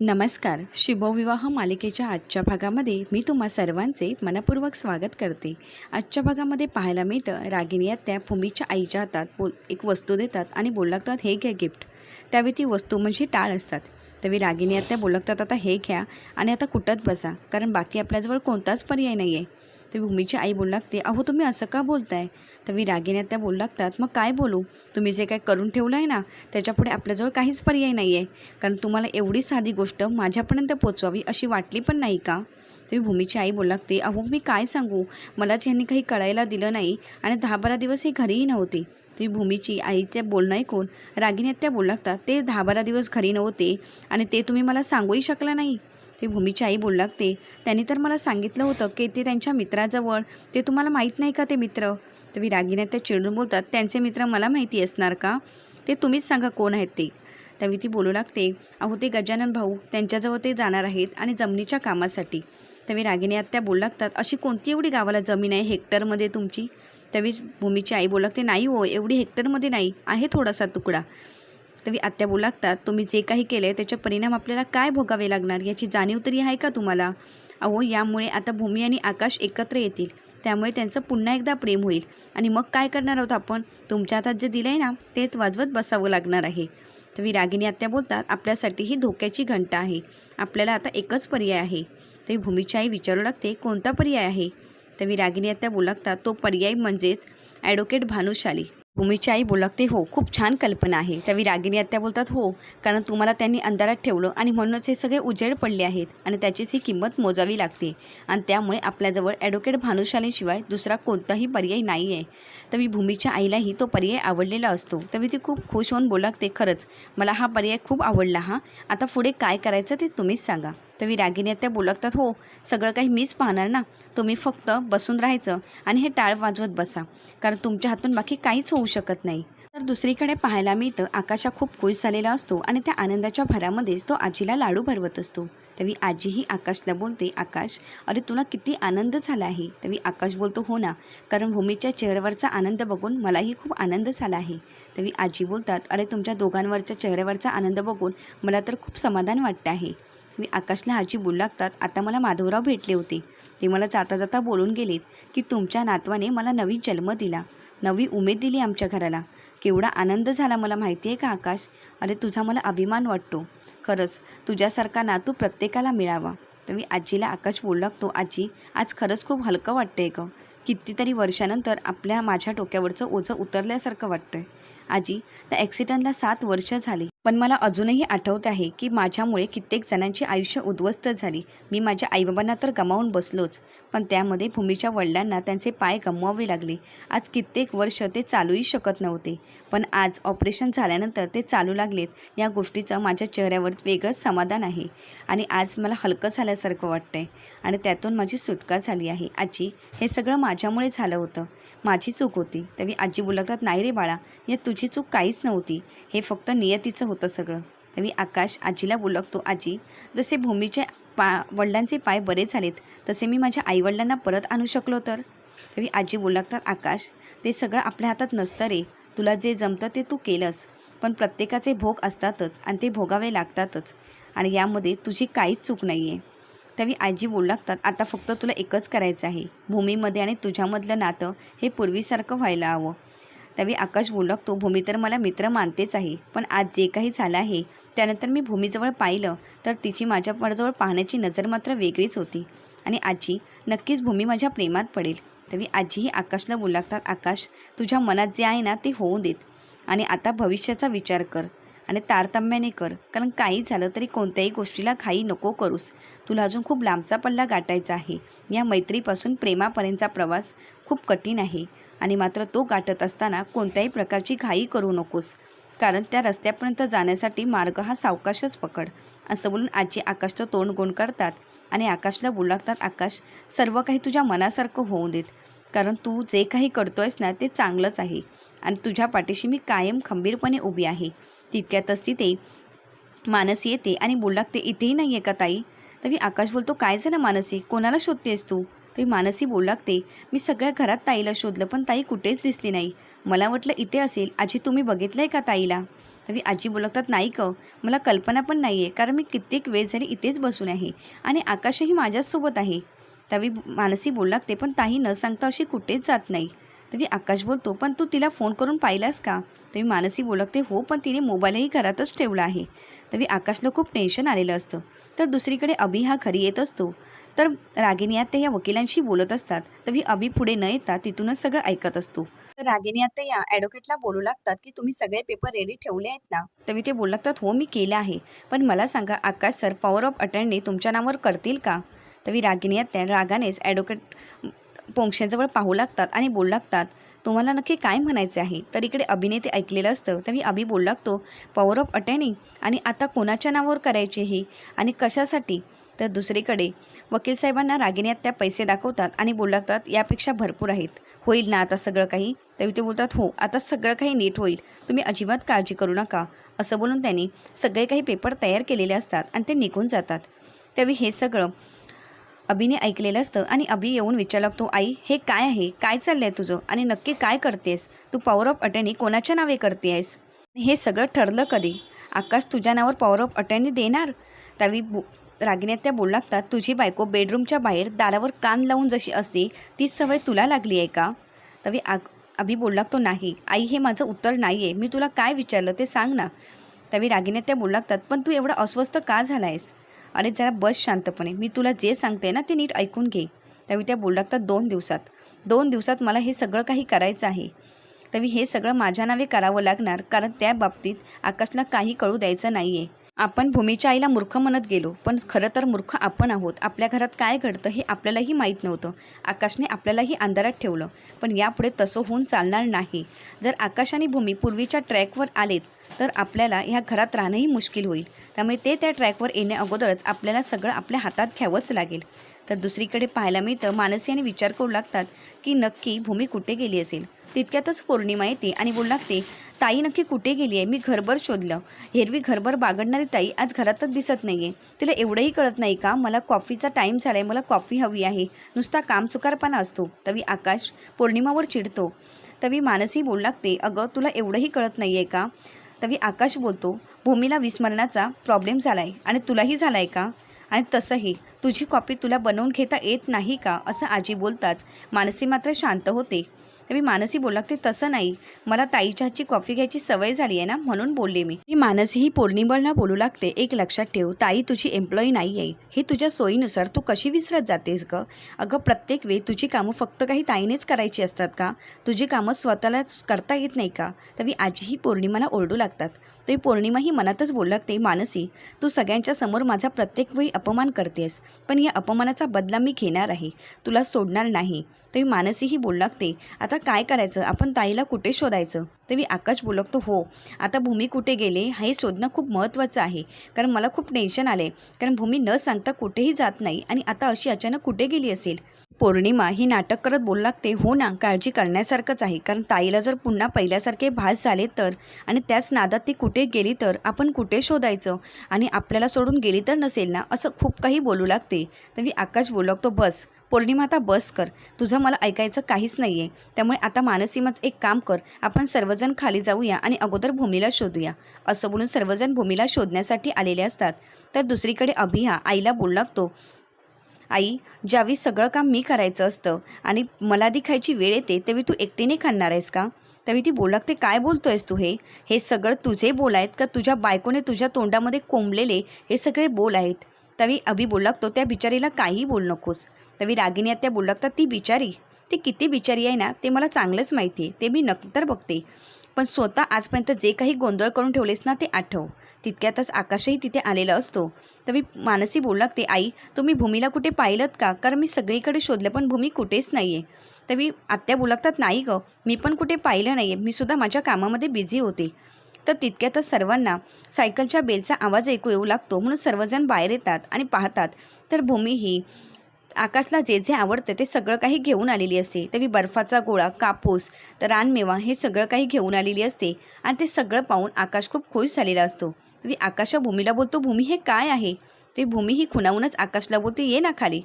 नमस्कार शुभविवाह मालिकेच्या आजच्या भागामध्ये मी तुम्हा सर्वांचे मनपूर्वक स्वागत करते. आजच्या भागामध्ये पाहायला मिळतं रागिनी त्या भूमीच्या आईच्या हातात बोल एक वस्तू देतात आणि बोल लागतात हे घ्या गिफ्ट. त्यावेळी ती वस्तू म्हणजे टाळ असतात. त्यावेळी रागिनी आत्या बोलगतात लागतात आता हे घ्या आणि आता कुठत बसा कारण बाकी आपल्याजवळ कोणताच पर्याय नाही आहे तर भूमीची आई बोल लागते अहो तुम्ही असं का बोलताय? तर विरागिन्या त्या बोल लागतात मग काय बोलू? तुम्ही जे काय करून ठेवलं आहे ना त्याच्यापुढे आपल्याजवळ काहीच पर्याय नाही आहे कारण तुम्हाला एवढी साधी गोष्ट माझ्यापर्यंत पोचवावी अशी वाटली पण नाही का? तुम्ही भूमीची आई बोल लागते अहो मी काय सांगू? मलाच यांनी काही कळायला दिलं नाही आणि दहा बारा दिवस ही घरीही नव्हती. तुम्ही भूमीची आईचे बोलणं ऐकून रागिनी त्या बोल लागतात ते दहा बारा दिवस घरी नव्हते आणि ते तुम्ही मला सांगूही शकला नाही. ते भूमीची आई बोल लागते त्यांनी तर मला सांगितलं होतं की ते त्यांच्या मित्राजवळ. ते तुम्हाला माहीत नाही का ते मित्र? तुम्ही रागिनी त्या चिडून बोलतात त्यांचे मित्र मला माहिती असणार का? ते तुम्हीच सांगा कोण आहेत ते. त्यावेळी ती बोलू लागते अहो ते गजानन भाऊ. त्यांच्याजवळ ते जाणार आहेत आणि जमिनीच्या कामासाठी. त्यावेळी रागिणी आत्या बोल लागतात अशी कोणती एवढी गावाला जमीन आहे हेक्टरमध्ये तुमची? त्यावेळी भूमीची आई बोल लागते नाही हो एवढी हेक्टरमध्ये नाही. आहे थोडासा तुकडा. त्यावेळी आत्या बोल लागतात तुम्ही जे काही केलं आहे त्याचे परिणाम आपल्याला काय भोगावे लागणार? याची जाणीव तरी आहे का तुम्हाला? अहो यामुळे आता भूमी आणि आकाश एकत्र येतील. त्यामुळे त्यांचं पुन्हा एकदा प्रेम होईल. आणि मग काय करणार आहोत आपण? तुमच्या हातात जे दिलं आहे ना तेच वाजवत बसावं लागणार आहे. तर रागिनी आत्या बोलतात आपल्यासाठी ही धोक्याची घंटा आहे. आपल्याला आता एकच पर्याय आहे. ते भूमीची आई विचारू लागते कोणता पर्याय आहे? तर रागिनी आत्या बोलू लागतात तो पर्याय म्हणजेच ॲडव्होकेट भानुशाली. भूमीची आई बोलू हो खूप छान कल्पना आहे. त्यावेळी रागिनी आत्या बोलतात हो कारण तुम्हाला त्यांनी अंधारात ठेवलं आणि म्हणूनच हे सगळे उजेड पडले आहेत आणि त्याचीच ही किंमत मोजावी लागते. आणि त्यामुळे आपल्याजवळ ॲडव्होकेट भानुशालीशिवाय दुसरा कोणताही पर्याय नाही आहे तरी भूमीच्या आईलाही तो पर्याय आवडलेला असतो. तरी ती खूप खुश होऊन बोलागते खरंच मला हा पर्याय खूप आवडला हा. आता पुढे काय करायचं ते तुम्हीच सांगा. तरी रागिनी त्या बोलतात हो सगळं काही मीच पाहणार ना. तुम्ही फक्त बसून राहायचं आणि हे टाळ वाजवत बसा. कारण तुमच्या हातून बाकी काहीच होऊ शकत नाही. तर दुसरीकडे पाहायला मिळतं आकाशा खूप खुश झालेला असतो आणि त्या आनंदाच्या भरामध्येच तो आजीला लाडू भरवत असतो. तवी आजीही आकाशला बोलते आकाश अरे तुला किती आनंद झाला आहे. तवी आकाश बोलतो हो ना. कारण भूमीच्या चेहऱ्यावरचा आनंद बघून मलाही खूप आनंद झाला आहे. तवी आजी बोलतात अरे तुमच्या दोघांवरच्या चेहऱ्यावरचा आनंद बघून मला तर खूप समाधान वाटतं आहे. मी आकाशला आजी बोलू लागतात आता मला माधवराव भेटले होते. ते मला जाता जाता बोलून गेलेत की तुमच्या नातवाने मला नवी जन्म दिला. नवी उमेद दिली आमच्या घराला. केवढा आनंद झाला मला माहिती आहे का आकाश? अरे तुझा मला अभिमान वाटतो. खरंच तुझ्यासारखा नातू प्रत्येकाला मिळावा. तर मी आजीला आकाश बोलू लागतो आजी आज खरंच खूप हलकं वाटतं आहे गं. कितीतरी वर्षानंतर आपल्या माझ्या डोक्यावरचं ओझं उतरल्यासारखं वाटतं आहे आजी त्या ॲक्सिडंटला सात वर्ष झाली. पण मला अजूनही आठवत आहे की माझ्यामुळे कित्येक जणांची आयुष्य उद्ध्वस्त झाली. मी माझ्या आईबाबांना तर गमावून बसलोच पण त्यामध्ये भूमीच्या वडिलांना त्यांचे पाय गमवावे लागले. आज कित्येक वर्ष ते चालूही शकत नव्हते पण आज ऑपरेशन झाल्यानंतर ते चालू लागलेत या गोष्टीचं माझ्या चेहऱ्यावर वेगळंच समाधान आहे. आणि आज मला हलकं झाल्यासारखं वाटतं आहे आणि त्यातून माझी सुटका झाली आहे. आजी हे सगळं माझ्यामुळे झालं होतं. माझी चूक होती. तरी आजी बोलतात नाही रे बाळा या तुझी चूक काहीच नव्हती. हे फक्त नियतीचं होतं सगळं. तरी आकाश आजीला बोलवतो आजी जसे भूमीचे पा वडिलांचे पाय बरे झालेत तसे मी माझ्या आईवडिलांना परत आणू शकलो तर? तरी आजी बोलवतात आकाश ते सगळं आपल्या हातात नसतं रे. तुला जे जमतं ते तू केलंस. पण प्रत्येकाचे भोग असतातच आणि ते भोगावे लागतातच. आणि यामध्ये तुझी काहीच चूक नाही आहे त्यावेळी आजी बोलू लागतात आता फक्त तुला एकच करायचं आहे. भूमीमध्ये आणि तुझ्यामधलं नातं हे पूर्वीसारखं व्हायला हवं. त्यावेळी आकाश बोलू भूमी तर मला मित्र मानतेच आहे. पण आज जे काही झालं आहे त्यानंतर मी भूमीजवळ पाहिलं तर तिची माझ्याजवळ पाहण्याची नजर मात्र वेगळीच होती. आणि आजी नक्कीच भूमी माझ्या प्रेमात पडेल. त्यावेळी आजीही आकाशला बोलू लागतात आकाश तुझ्या मनात जे आहे ना ते होऊ देत. आणि आता भविष्याचा विचार कर. आणि तारतम्याने कर. कारण काही झालं तरी कोणत्याही गोष्टीला घाई नको करूस. तुला अजून खूप लांबचा पल्ला गाठायचा आहे. या मैत्रीपासून प्रेमापर्यंतचा प्रवास खूप कठीण आहे. आणि मात्र तो गाठत असताना कोणत्याही प्रकारची घाई करू नकोस. कारण त्या रस्त्यापर्यंत जाण्यासाठी मार्ग हा सावकाशच पकड असं बोलून आजी आकाशचं तोंड गोंड करतात आणि आकाशला बोलागतात आकाश सर्व काही तुझ्या मनासारखं होऊ देत. कारण तू जे काही करतोयस ना ते चांगलंच आहे. आणि तुझ्या पाठीशी मी कायम खंबीरपणे उभी आहे. तितक्यातच तिथे मानसी येते आणि बोलू लागते इथेही नाही आहे का ताई? तरी आकाश बोलतो काय झालं मानसी? कोणाला शोधतेस तू? तरी मानसी बोलू लागते. मी सगळ्या घरात ताईला शोधलं पण ताई कुठेच दिसली नाही. मला वाटलं इथे असेल. आजी तुम्ही बघितलं आहे का ताईला? तरी आजी बोलतात नाही क मला कल्पना पण नाही आहे कारण मी कित्येक वेळ झाली इथेच बसून आहे आणि आकाशही माझ्याचसोबत आहे. तवी मानसी बोलू लागते पण ताही न सांगता अशी कुठेच जात नाही. तरी आकाश बोलतो पण तू तिला फोन करून पाहिलास का? तरी मानसी बोलू हो पण तिने मोबाईलही घरातच ठेवला आहे. तरी आकाशला खूप टेन्शन आलेलं असतं. तर दुसरीकडे अभि हा घरी येत असतो. तर रागिनी आत्या या वकिलांशी बोलत असतात. तरी अभि पुढे न येता तिथूनच सगळं ऐकत असतो. तर रागिनी आत्या या ॲडव्होकेटला बोलू लागतात की तुम्ही सगळे पेपर रेडी ठेवले आहेत ना? तवी ते बोलू लागतात हो मी केलं आहे. पण मला सांगा Akash sir power of attorney तुमच्या नावावर करतील का? तवी रागिनी आत्या रागानेच ॲडव्होकेट पोंक्षांजवळ पाहू लागतात आणि बोलू लागतात तुम्हाला नक्की काय म्हणायचे आहे? तर इकडे अभिनेते ऐकलेलं असतं. तरी अभि बोलू लागतो पॉवर ऑफ अटर्नी आणि आता कोणाच्या नावावर करायची ही? आणि कशासाठी? तर दुसरीकडे वकील साहेबांना रागिण्यात त्या पैसे दाखवतात आणि बोलू लागतात यापेक्षा भरपूर आहेत. होईल ना आता सगळं काही? तर ते बोलतात हो आता सगळं काही नीट होईल. तुम्ही अजिबात काळजी करू नका. असं बोलून त्यांनी सगळे काही पेपर तयार केलेले असतात आणि ते निघून जातात. त्यावेळी हे सगळं अभिने ऐकलेलं असतं आणि अभि येऊन विचार लागतो आई हे काय आहे? काय चाललं आहे तुझं? आणि नक्की काय करतेस? तू पॉवर ऑफ अटर्नी कोणाच्या नावे करते आहेस हे सगळं ठरलं कधी? आकाश तुझ्या नावावर पॉवर ऑफ अटर्नी देणार? त्यावेळी रागिण्यात त्या बोलू लागतात तुझी बायको बेडरूमच्या बाहेर दारावर कान लावून जशी असते तीच सवय तुला लागली आहे का? तवी आग अभि बोलू लागतो नाही आई हे माझं उत्तर नाही आहे मी तुला काय विचारलं ते सांग ना. त्यावेळी रागिण्यात त्या बोलू लागतात पण तू एवढा अस्वस्थ का झाला आहेस अरे जरा बस शांतपणे मी तुला जे सांगते ना ते नीट ऐकून घे. त्यावेळी त्या बोलू लागतात दोन दिवसात दोन दिवसात मला हे सगळं काही करायचं आहे. तवी हे सगळं माझ्या नावे करावं लागणार कारण त्या बाबतीत आकाशला काही कळू द्यायचं नाही आहे आपण भूमीच्या आईला मूर्ख म्हणत गेलो पण खरं तर मूर्ख आपण आहोत. आपल्या घरात काय घडतं हे आपल्यालाही माहीत नव्हतं. आकाशने आपल्यालाही अंधारात ठेवलं पण यापुढे तसं होऊन चालणार नाही. जर आकाश आणि भूमी पूर्वीच्या ट्रॅकवर आलेत तर आपल्याला ह्या घरात राहणंही मुश्किल होईल. त्यामुळे ते त्या ट्रॅकवर येण्या अगोदरच आपल्याला सगळं आपल्या हातात घ्यावंच लागेल. तर दुसरीकडे पाहायला मिळतं मानसी आणि विचार करू लागतात की नक्की भूमी कुठे गेली असेल? तितक्यातच पौर्णिमा येते आणि बोलू लागते ताई नक्की कुठे गेली आहे? मी घरभर शोधलं. हेरवी घरभर बागडणारी ताई आज घरातच दिसत नाही आहे तिला एवढंही कळत नाही का? मला कॉफीचा टाईम झाला आहे मला कॉफी हवी आहे. नुसता कामचुकारपणा असतो. तवी आकाश पौर्णिमावर चिडतो. तवी मानसी बोलू लागते अगं तुला एवढंही कळत नाही आहे का? तवी आकाश बोलतो भूमीला विस्मरणाचा प्रॉब्लेम झाला आहे आणि तुलाही झाला आहे का? आणि तसंही. तुझी कॉपी तुला बनवून घेता येत नाही का? असं आजी बोलताच मानसी मात्र शांत होते. तर मी मानसी बोलला लागते तसं नाही. मला ताईच्या हातची कॉफी घ्यायची सवय झाली आहे ना म्हणून बोलले मी. मी मानसी ही बोलू लागते. एक लक्षात ठेव ताई तुझी एम्प्लॉई नाही आहे. हे तुझ्या सोयीनुसार तू कशी विसरत जातेस गं? अगं प्रत्येक वेळी तुझी कामं फक्त काही ताईनेच करायची असतात का? तुझी कामं स्वतःलाच करता येत नाही का? तर मी आजीही पौर्णिमाला ओरडू लागतात. तरी पौर्णिमा ही मनातच बोलू लागते मानसी. तू सगळ्यांच्या समोर माझा प्रत्येक वेळी अपमान करतेस. पण या अपमानाचा बदला मी घेणार आहे. तुला सोडणार नाही. तरी मानसीही बोलू लागते आता काय करायचं? आपण ताईला कुठे शोधायचं? तरी आकाश बोलकतो हो आता भूमी कुठे गेले? हे शोधणं खूप महत्त्वाचं आहे. कारण मला खूप टेन्शन आले कारण भूमी न सांगता कुठेही जात नाही आणि आता अशी अचानक कुठे गेली असेल? पौर्णिमा ही नाटक करत बोलू लागते हो ना काळजी करण्यासारखंच आहे. कारण ताईला जर पुन्हा पहिल्यासारखे भास झाले तर आणि त्याच नादात ती कुठे गेली तर आपण कुठे शोधायचं? आणि आपल्याला सोडून गेली तर नसेल ना? असं खूप काही बोलू लागते. तर मी आकाश बोलू लागतो बस पौर्णिमा आता बस कर. तुझं मला ऐकायचं काहीच नाही आहे त्यामुळे आता मानसीमच एक काम कर. आपण सर्वजण खाली जाऊया आणि अगोदर भूमीला शोधूया. असं बोलून सर्वजण भूमीला शोधण्यासाठी आलेले असतात. तर दुसरीकडे अभिहा आईला बोलू लागतो आई ज्यावेळी सगळं काम मी करायचं असतं आणि मला दिखायची वेळ येते तेव्हा तू एकटीने खाणार आहेस का? त्यावेळी ती बोल लागते काय बोलतोयस तू हे? हे सगळं तुझे बोल आहेत का? तुझ्या बायकोने तुझ्या तोंडामध्ये कोंबलेले हे सगळे बोल आहेत. तवी अभि बोलू तो त्या बिचारीला काही बोल नकोस. तवी रागिनी त्या बोलू ती बिचारी ती किती बिचारी आहे ना ते मला चांगलंच माहिती आहे ते मी नंतर बघते. पण स्वतः आजपर्यंत जे काही गोंधळ करून ठेवलेस ना ते आठव. तितक्यातच आकाशही तिथे आलेला असतो. तर मी मानसी बोलू लागते आई तुम्ही भूमीला कुठे पाहिलं का? कारण मी सगळीकडे शोधलं पण भूमी कुठेच नाही आहे तर मी आत्या बोलू लागतात नाही गं मी पण कुठे पाहिलं नाही आहे मी सुद्धा माझ्या कामामध्ये बिझी होते. तर तितक्यातच सर्वांना सायकलच्या बेलचा आवाज ऐकू येऊ लागतो. म्हणून सर्वजण बाहेर येतात आणि पाहतात. तर भूमी ही आकाशला जे जे आवडतं ते सगळं काही घेऊन आलेली असते. तरी बर्फाचा गोळा कापूस तर रानमेवा हे सगळं काही घेऊन आलेली असते आणि ते सगळं पाहून आकाश खूप खुश झालेला असतो. मी आकाशा भूमीला बोलतो भूमी हे काय आहे? ते भूमी ही खुणावूनच आकाशला बोलते ये ना खाली.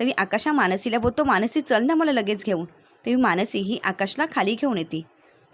तरी आकाशा मानसीला बोलतो मानसी चल ना मला लगेच घेऊन. तरी मानसी ही आकाशला खाली घेऊन येते.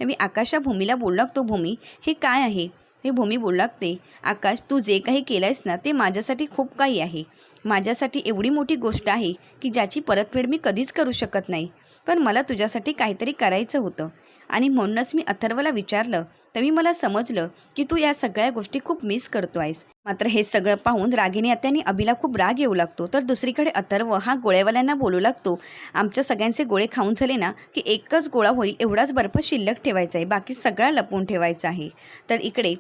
तरी आकाशा भूमीला बोलू लागतो भूमी हे काय आहे? ते भूमी बोलू लागते आकाश तू जे काही केलं आहेस ना ते माझ्यासाठी खूप काही आहे. माझ्यासाठी एवढी मोठी गोष्ट आहे की ज्याची परतफेड मी कधीच करू शकत नाही. पण मला तुझ्यासाठी काहीतरी करायचं होतं. आणि म्हणूनच मी अथर्वला विचारलं. तरी मला समजलं की तू या सगळ्या गोष्टी खूप मिस करतो आहेस मात्र हे सगळं पाहून रागिनी आत्याने अभिला खूप राग येऊ लागतो. तर दुसरीकडे अथर्व हा गोळ्यावाल्यांना बोलू लागतो. आमच्या सगळ्यांचे गोळे खाऊन झाले ना की एकच गोळा होईल एवढाच बर्फ शिल्लक ठेवायचा आहे. बाकी सगळा लपवून ठेवायचा आहे. तर इकडे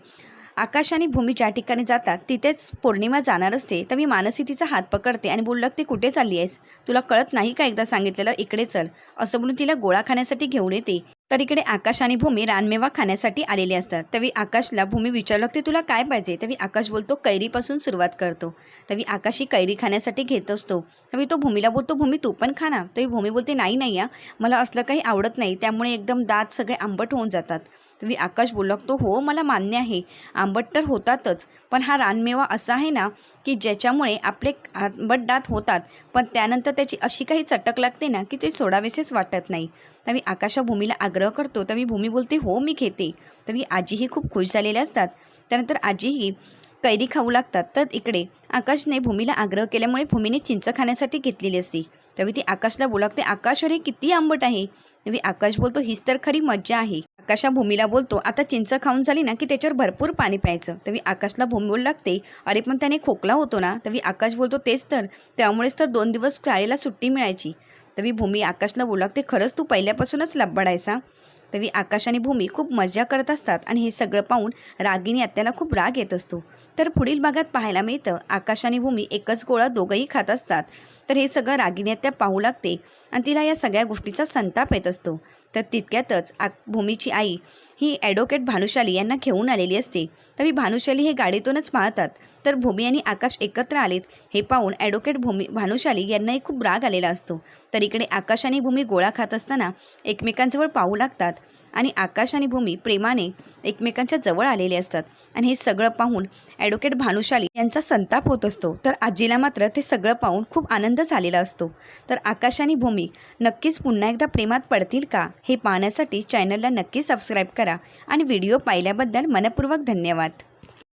आकाश आणि भूमी ज्या ठिकाणी जातात तिथेच पौर्णिमा जाणार असते. तर मी मानसी तिचा हात पकडते आणि बोललं लागते कुठे चालली आहेस? तुला कळत नाही का एकदा सांगितलेलं? इकडे चल. असं म्हणून तिला गोळा खाण्यासाठी घेऊन येते. तर इकडे आकाश आणि भूमी रानमेवा खाण्यासाठी आलेले असतात. तवी आकाशला भूमी विचारू लागते तुला काय पाहिजे? तवी आकाश बोलतो कैरीपासून सुरुवात करतो. तवी आकाश ही कैरी खाण्यासाठी घेत असतो. तवी तो भूमीला बोलतो भूमी तू पण खा ना. तरी भूमी बोलते नाही नाही या. मला असलं काही आवडत नाही. त्यामुळे एकदम दात सगळे आंबट होऊन जातात. तुम्ही आकाश बोलकतो हो मला मान्य आहे. आंबट तर होतातच पण हा रानमेवा असा आहे ना की ज्याच्यामुळे आपले आंबट दात होतात पण त्यानंतर त्याची अशी काही चटक लागते ना की ते सोडावेसेच वाटत नाही. तर मी आकाशा भूमीला आग्रह करतो तर मी भूमी बोलते हो मी घेते. तर मी आजीही खूप खुश झालेल्या असतात. त्यानंतर आजीही कैरी खाऊ लागतात. तर इकडे आकाशने भूमीला आग्रह केल्यामुळे भूमीने चिंच खाण्यासाठी घेतलेली असते. तरी ती आकाशला बोलागते आकाश अरे किती आंबट आहे. तरी आकाश बोलतो हीच तर खरी मज्जा आहे. आकाशा भूमीला बोलतो आता चिंच खाऊन झाली ना की त्याच्यावर भरपूर पाणी प्यायचं. तरी आकाशला भूमी बोल लागते अरे पण त्याने खोकला होतो ना. तरी आकाश बोलतो तेच तर त्यामुळेच तर दोन दिवस शाळेला सुट्टी मिळायची. तरी भूमी आकाशला बोलू लागते खरंच तू पहिल्यापासूनच लब्बडायचा तरी आकाश आणि भूमी खूप मजा करत असतात आणि हे सगळं पाहून रागिनी आत्याला खूप राग येत असतो. तर पुढील भागात पाहायला मिळतं आकाश आणि भूमी एकच गोळा दोघंही खात असतात. तर हे सगळं रागिनी आत्या पाहू लागते आणि तिला या सगळ्या गोष्टीचा संताप येत असतो. तर तितक्यातच आ भूमीची आई ही ॲडव्होकेट भानुशाली यांना घेऊन आलेली असते. तरी भानुशाली हे गाडीतूनच पाहतात. तर भूमी आणि आकाश एकत्र आलेत हे पाहून ॲडव्होकेट भूमी भानुशाली यांनाही खूप राग आलेला असतो. तर इकडे आकाश आणि भूमी गोळा खात असताना एकमेकांजवळ पाहू लागतात आणि आकाश आणि भूमी प्रेमाने एकमेकांच्या जवळ आलेले असतात. आणि हे सगळं पाहून ॲडव्होकेट भानुशाली यांचा संताप होत असतो. तर आजीला मात्र ते सगळं पाहून खूप आनंद झालेला असतो. तर आकाश आणि भूमी नक्कीच पुन्हा एकदा प्रेमात पडतील का? हे पाहण्यासाठी चॅनलला नक्की सबस्क्राईब करा आणि व्हिडिओ पाहिल्याबद्दल मनपूर्वक धन्यवाद.